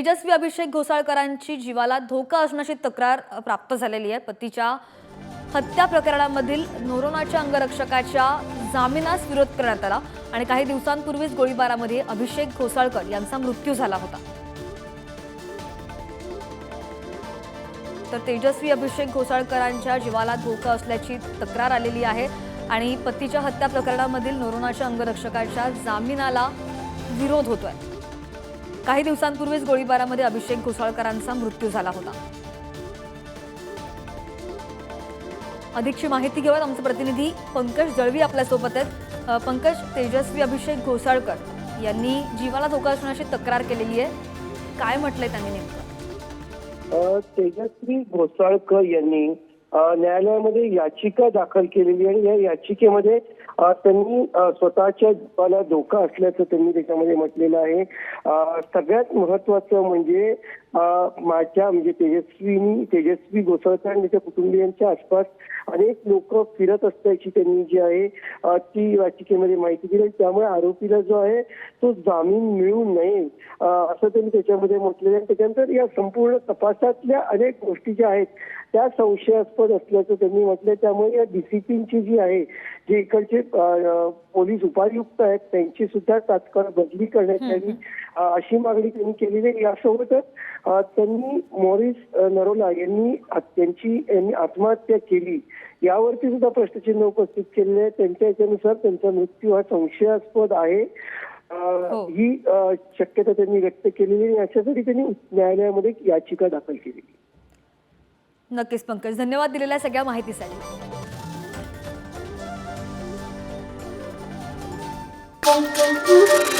तेजस्वी अभिषेक घोसाळकरांची जीवाला धोका असण्याची तक्रार प्राप्त झालेली आहे. पतीच्या हत्या प्रकरणामधील नोरोनाच्या अंगरक्षकाच्या जामिनास विरोध करण्यात आला आणि काही दिवसांपूर्वीच गोळीबारामध्ये अभिषेक घोसाळकर यांचा मृत्यू झाला होता. तर तेजस्वी अभिषेक घोसाळकरांच्या जीवाला धोका असल्याची तक्रार आलेली आहे आणि पतीच्या हत्या प्रकरणामधील नोरोनाच्या अंगरक्षकाच्या जामिनाला विरोध होतोय. काही दिवसांपूर्वीच गोळीबारामध्ये अभिषेक घोसाळकरांचा मृत्यू झाला होता. अधिकची माहिती घेऊयात आमचे प्रतिनिधी पंकज जळवी आपल्यासोबत आहेत. पंकज तेजस्वी अभिषेक घोसाळकर यांनी जीवाला धोका असण्याची तक्रार केलेली आहे. काय म्हटलंय त्यांनी नेमकं? तेजस्वी घोसाळकर यांनी न्यायालयामध्ये याचिका दाखल केलेली आणि या याचिकेमध्ये त्यांनी स्वतःच्या जीवाला धोका असल्याचं त्यांनी त्याच्यामध्ये म्हटलेलं आहे. सगळ्यात महत्वाचं म्हणजे माझ्या म्हणजे तेजस्वीनी तेजस्वी घोसाळकर आणि त्याच्या कुटुंबियांच्या आसपास अनेक लोक फिरत असल्याची त्यांनी जी आहे ती याचिकेमध्ये माहिती दिली. त्यामुळे आरोपीला जो आहे तो जामीन मिळू नये असं त्यांनी त्याच्यामध्ये म्हटलेलं आहे. त्याच्यानंतर या संपूर्ण तपासातल्या अनेक गोष्टी ज्या आहेत त्या संशयास्पद असल्याचं त्यांनी म्हटलंय. त्यामुळे या डीसीपींची जी आहे जे इकडचे पोलीस उपायुक्त आहेत त्यांची सुद्धा तात्काळ बदली करण्यात यावी अशी मागणी त्यांनी केलेली आहे. यासोबतच त्यांनी मॉरिस नरोला यांनी त्यांची यांनी आत्महत्या केली. यावरती सुद्धा प्रश्नचिन्ह उपस्थित केलेले आहे त्यांच्या याच्यानुसार त्यांचा मृत्यू हा संशयास्पद आहे. हो. ही शक्यता त्यांनी व्यक्त केलेली आहे. याच्यासाठी त्यांनी न्यायालयामध्ये याचिका दाखल केलेली. नक्कीच पंकज धन्यवाद दिलेल्या सगळ्या माहितीसाठी Thank you.